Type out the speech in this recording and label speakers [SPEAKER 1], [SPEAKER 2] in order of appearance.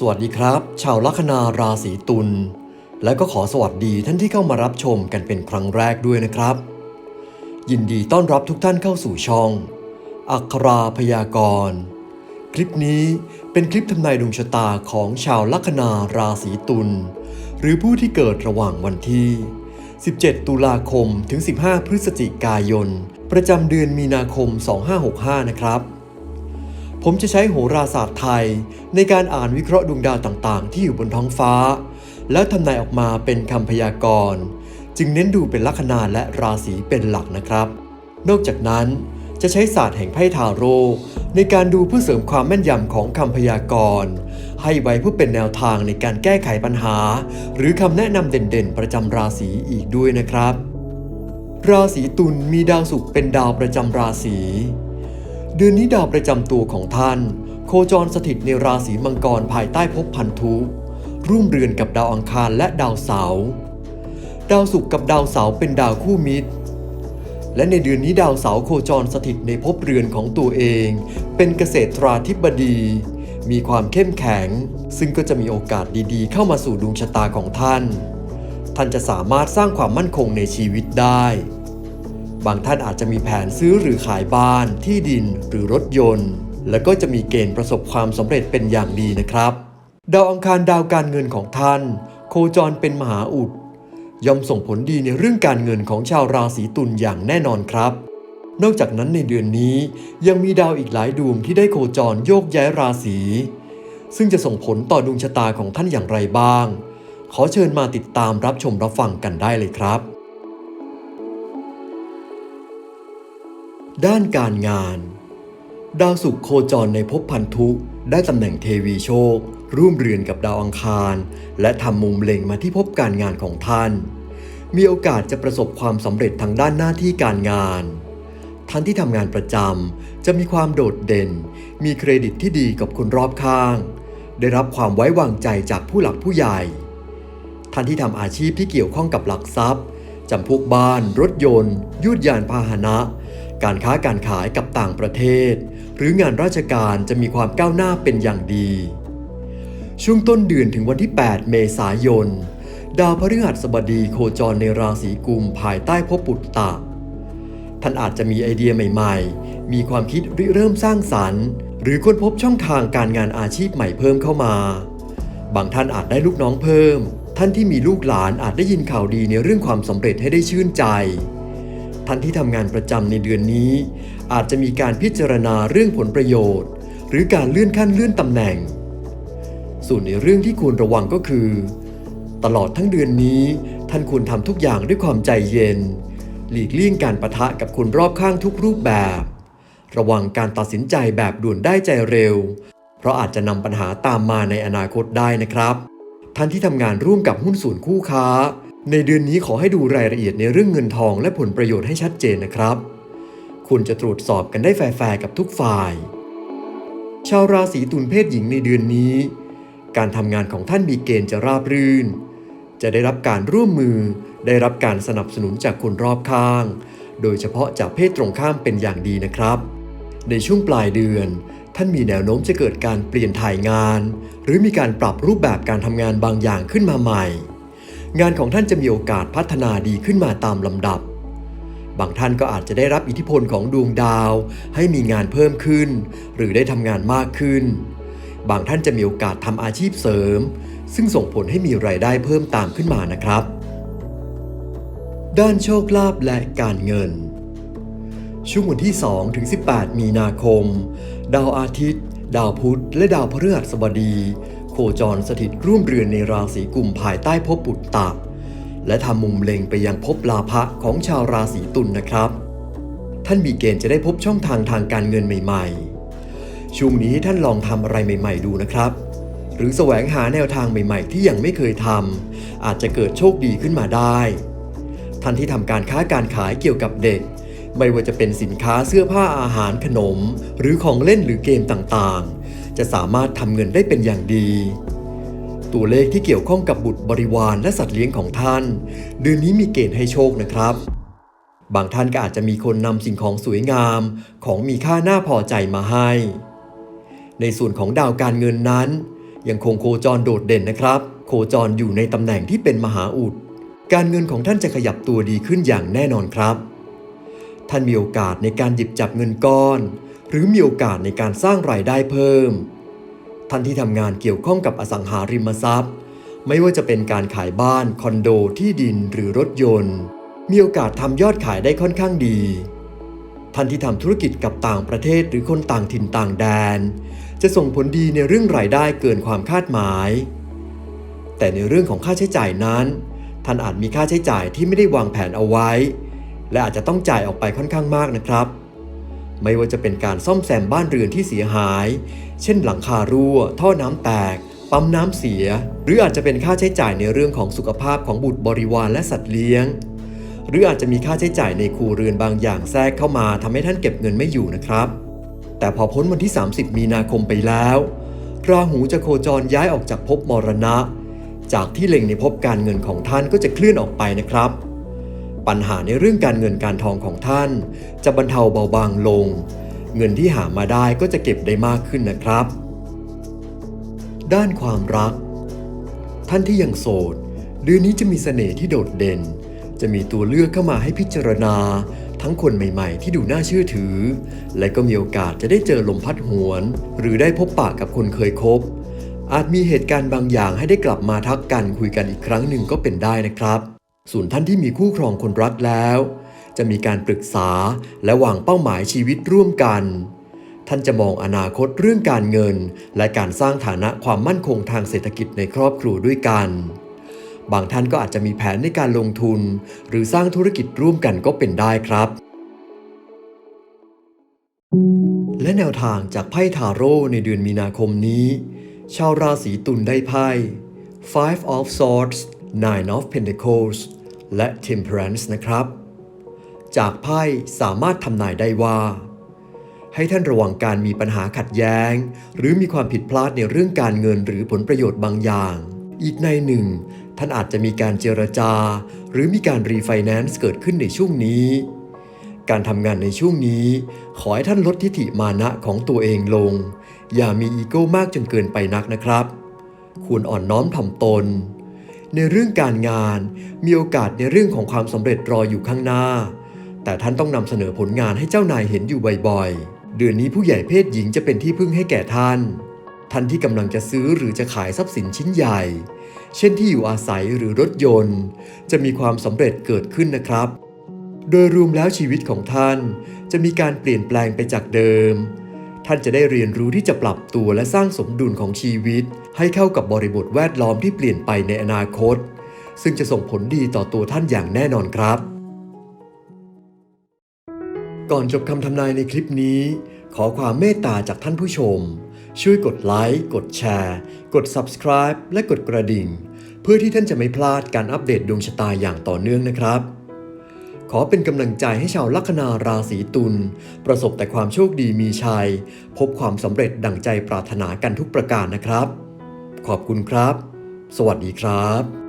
[SPEAKER 1] สวัสดีครับ ชาวลัคนาราศีตุล และก็ขอสวัสดีท่านที่เข้ามารับชมกันเป็นครั้งแรกด้วยนะครับ ยินดีต้อนรับทุกท่านเข้าสู่ช่อง อัคราพยากรณ์คลิปนี้เป็นคลิปทำนายดวงชะตาของชาวลัคนาราศีตุล หรือผู้ที่เกิดระหว่างวันที่ 17 ตุลาคมถึง 15 พฤศจิกายน ประจำเดือนมีนาคม 2565 นะครับ ผมจะใช้โหราศาสตร์ไทย ในการอ่านวิเคราะห์ดวงดาวต่างๆ ที่อยู่บนท้องฟ้า แล้วทำนายออกมาเป็นคำพยากรณ์ จึงเน้นดูเป็นลัคนาและราศีเป็นหลักนะครับ นอกจากนั้นจะใช้ศาสตร์แห่งไพ่ทาโร่ในการดูเพื่อเสริมความแม่นยำของคำพยากรณ์ ให้ไว้เพื่อเป็นแนวทางในการแก้ไขปัญหา หรือคำแนะนำเด่นๆ ประจำราศีอีกด้วยนะครับ ราศีตุลมีดาวศุกร์เป็นดาวประจำราศี เดือนนี้ดาวประจำตัวของท่าน โคจรสถิตในราศีมังกรภายใต้ภพพันธุร่วมเรือนกับดาวอังคารและดาวเสาร์ดาวศุกร์กับดาวเสาร์เป็นดาวคู่มิตร และในเดือนนี้ดาวเสาร์โคจรสถิตในภพเรือนของตัวเอง เป็นเกษตราธิบดี มีความเข้มแข็ง ซึ่งก็จะมีโอกาสดีๆ เข้ามาสู่ดวงชะตาของท่าน ท่านจะสามารถสร้างความมั่นคงในชีวิตได้ บางท่านอาจจะมีแผนซื้อหรือขายบ้าน ที่ดินหรือรถยนต์ แล้วก็จะมีเกณฑ์ประสบความสำเร็จเป็นอย่างดีนะครับ ดาวอังคารดาวการเงินของท่าน โคจรเป็นมหาอุดย่อมส่งผลดีในเรื่องการเงินของชาวราศีตุลอย่างแน่นอนครับ นอกจากนั้นในเดือนนี้ยังมีดาวอีกหลายดวงที่ได้โคจรโยกย้ายราศี ซึ่งจะส่งผลต่อดวงชะตาของท่านอย่างไรบ้าง ขอเชิญมาติดตามรับชมรับฟังกันได้เลยครับ ด้านการงาน ดาวศุกร์โคจรในภพพันธุได้ตำแหน่งเทวีโชค ร่วมเรือนกับดาวอังคาร และทำมุมเล็งมาที่ภพการงานของท่าน มีโอกาสจะประสบความสำเร็จทางด้านหน้าที่การงาน ท่านที่ทำงานประจำจะมีความโดดเด่น มีเครดิตที่ดีกับคนรอบข้าง ได้รับความไว้วางใจจากผู้หลักผู้ใหญ่ ท่านที่ทำอาชีพที่เกี่ยวข้องกับหลักทรัพย์จำพวกบ้าน รถยนต์ ยุดยานพาหนะ การค้าการขายกับต่างประเทศ หรืองานราชการจะมีความก้าวหน้าเป็นอย่างดี ช่วงต้นเดือนถึงวันที่ 8 เมษายน ดาวพฤหัสบดีโคจรในราศีกุมภายใต้ภพปุตตะท่านอาจจะมีไอเดียใหม่ๆ มีความคิดริเริ่มสร้างสรรค์ หรือค้นพบช่องทางการงานอาชีพใหม่เพิ่มเข้ามา บางท่านอาจได้ลูกน้องเพิ่ม ท่านที่มีลูกหลานอาจได้ยินข่าวดีในเรื่องความสำเร็จให้ได้ชื่นใจ ท่านที่ทำงานประจำในเดือนนี้ อาจจะมีการพิจารณาเรื่องผลประโยชน์ หรือการเลื่อนขั้นเลื่อนตำแหน่ง ส่วนในเรื่องที่ควรระวังก็คือ ตลอดทั้งเดือนนี้ ท่านควรทำทุกอย่างด้วยความใจเย็น หลีกเลี่ยงการประทะกับคนรอบข้างทุกรูปแบบ ระวังการตัดสินใจแบบด่วนได้ใจเร็ว เพราะอาจจะนำปัญหาตามมาในอนาคตได้นะครับ ท่านที่ทำงานร่วมกับหุ้นส่วนคู่ค้า ในเดือนนี้ขอให้ดูรายละเอียดในเรื่องเงินทองและผลประโยชน์ให้ชัดเจนนะครับ คุณจะตรวจสอบกันได้แฟร์กับทุกฝ่าย ชาวราศีตุลเพศหญิงในเดือนนี้ การทำงานของท่านมีเกณฑ์จะราบรื่น จะได้รับการร่วมมือ ได้รับการสนับสนุนจากคนรอบข้าง โดยเฉพาะจากเพศตรงข้ามเป็นอย่างดีนะครับ ในช่วงปลายเดือน ท่านมีแนวโน้มจะเกิดการเปลี่ยนถ่ายงาน หรือมีการปรับรูปแบบการทำงานบางอย่างขึ้นมาใหม่ งานของท่านจะมีโอกาสพัฒนาดีขึ้นมาตามลำดับ บางท่านก็อาจจะได้รับอิทธิพลของดวงดาว ให้มีงานเพิ่มขึ้น หรือได้ทำงานมากขึ้น บางท่านจะมีโอกาสทำอาชีพเสริม ซึ่งส่งผลให้มีรายได้เพิ่มตามขึ้นมานะครับ ด้านโชคลาภและการเงิน ช่วงวันที่ 2 ถึง 18 มีนาคม ดาวอาทิตย์ ดาวพุธ และดาวพฤหัสบดี คจรสถิตร่วมเรือนในราศีกุมภายใต้ภพปุตตะและทำมุมเล็งไปยังภพลาภะของชาวราศีตุลนนะครับ ท่านมีเกณฑ์จะได้พบช่องทางทางการเงินใหม่ๆ ช่วงนี้ท่านลองทำอะไรใหม่ ๆ ดูนะครับ หรือแสวงหาแนวทางใหม่ ๆ ที่ยังไม่เคยทำอาจจะเกิดโชคดีขึ้นมาได้ ท่านที่ทำการค้าการขายเกี่ยวกับเด็ก ไม่ว่าจะเป็นสินค้าเสื้อผ้าอาหารขนม หรือของเล่นหรือเกมต่างๆ จะสามารถทำเงินได้เป็นอย่างดี ตัวเลขที่เกี่ยวข้องกับบุตรบริวารและสัตว์เลี้ยงของท่าน เดือนนี้มีเกณฑ์ให้โชคนะครับ บางท่านก็อาจจะมีคนนำสิ่งของสวยงาม ของมีค่าน่าพอใจมาให้ ในส่วนของดาวการเงินนั้น ยังคงโคจรโดดเด่นนะครับ โคจรอยู่ในตำแหน่งที่เป็นมหาอุดการเงินของท่านจะขยับตัวดีขึ้นอย่างแน่นอนครับ ท่านมีโอกาสในการหยิบจับเงินก้อน หรือมีโอกาสในการสร้างรายได้เพิ่ม ท่านที่ทำงานเกี่ยวข้องกับอสังหาริมทรัพย์ ไม่ว่าจะเป็นการขายบ้าน คอนโด ที่ดินหรือรถยนต์ มีโอกาสทำยอดขายได้ค่อนข้างดี ท่านที่ทำธุรกิจกับต่างประเทศหรือคนต่างถิ่นต่างแดน จะส่งผลดีในเรื่องรายได้เกินความคาดหมาย แต่ในเรื่องของค่าใช้จ่ายนั้น ท่านอาจมีค่าใช้จ่ายที่ไม่ได้วางแผนเอาไว้ และอาจจะต้องจ่ายออกไปค่อนข้างมากนะครับ ไม่ว่าจะเป็นการซ่อมแซมบ้านเรือนที่เสียหาย เช่นหลังคารั่ว ท่อน้ำแตก ปั๊มน้ำเสีย หรืออาจจะเป็นค่าใช้จ่ายในเรื่องของสุขภาพของบุตรบริวารและสัตว์เลี้ยง หรืออาจจะมีค่าใช้จ่ายในครัวเรือนบางอย่างแทรกเข้ามาทำให้ท่านเก็บเงินไม่อยู่นะครับ แต่พอพ้นวันที่ 30 มีนาคมไปแล้ว ราหูจะโคจรย้ายออกจากภพมรณะ จากที่เล็งในภพการเงินของท่านก็จะเคลื่อนออกไปนะครับ ปัญหาในเรื่องการเงินการทองของท่าน จะบรรเทาเบาบางลง เงินที่หามาได้ก็จะเก็บได้มากขึ้นนะครับ ด้านความรัก ท่านที่ยังโสดเดือนนี้จะมีเสน่ห์ที่โดดเด่น จะมีตัวเลือกเข้ามาให้พิจารณา ทั้งคนใหม่ๆ ที่ดูน่าเชื่อถือ และก็มีโอกาสจะได้เจอลมพัดหวน หรือได้พบปะกับคนเคยคบ อาจมีเหตุการณ์บางอย่างให้ได้กลับมาทักกันคุยกันอีกครั้งหนึ่งก็เป็นได้นะครับ ส่วนท่านที่มีคู่ครองคนรักแล้ว จะมีการปรึกษาและวางเป้าหมายชีวิตร่วมกัน ท่านจะมองอนาคตเรื่องการเงิน และการสร้างฐานะความมั่นคงทางเศรษฐกิจในครอบครัวด้วยกัน บางท่านก็อาจจะมีแผนในการลงทุน หรือสร้างธุรกิจร่วมกันก็เป็นได้ครับ และแนวทางจากไพ่ทาโร่ในเดือนมีนาคมนี้ ชาวราศีตุลได้ไพ่ Five of Swords Nine of Pentacles และ Temperance นะครับ จากไพ่สามารถทำนายได้ว่า ให้ท่านระวังการมีปัญหาขัดแย้ง หรือมีความผิดพลาดในเรื่องการเงินหรือผลประโยชน์บางอย่าง อีกในหนึ่ง ท่านอาจจะมีการเจรจา หรือมีการรีไฟแนนซ์เกิดขึ้นในช่วงนี้ การทำงานในช่วงนี้ ขอให้ท่านลดทิฐิมานะของตัวเองลง อย่ามีอีโก้มากจนเกินไปนักนะครับ ควรอ่อนน้อมถ่อมตน ในเรื่องการงาน มีโอกาสในเรื่องของความสำเร็จรออยู่ข้างหน้า แต่ท่านต้องนำเสนอผลงานให้เจ้านายเห็นอยู่บ่อยๆ เดือนนี้ผู้ใหญ่เพศหญิงจะเป็นที่พึ่งให้แก่ท่าน ท่านที่กำลังจะซื้อหรือจะขายทรัพย์สินชิ้นใหญ่ เช่นที่อยู่อาศัยหรือรถยนต์ จะมีความสำเร็จเกิดขึ้นนะครับ โดยรวมแล้วชีวิตของท่าน จะมีการเปลี่ยนแปลงไปจากเดิม ท่านจะได้เรียนรู้ที่จะปรับตัวและสร้างสมดุลของชีวิต ให้เข้ากับบริบทแวดล้อมที่เปลี่ยนไปในอนาคต ซึ่งจะส่งผลดีต่อตัวท่านอย่างแน่นอนครับ ก่อนจบคำทำนายในคลิปนี้ ขอความเมตตาจากท่านผู้ชม ช่วยกดไลค์กดแชร์ กด Subscribe และกดกระดิ่ง เพื่อที่ท่านจะไม่พลาดการอัปเดตดวงชะตาอย่างต่อเนื่องนะครับ ขอเป็นกำลังใจให้ชาวลัคนาราศีตุล ประสบแต่ความโชคดีมีชัย พบความสำเร็จดังใจปรารถนากันทุกประการนะครับ ขอบคุณครับ สวัสดีครับ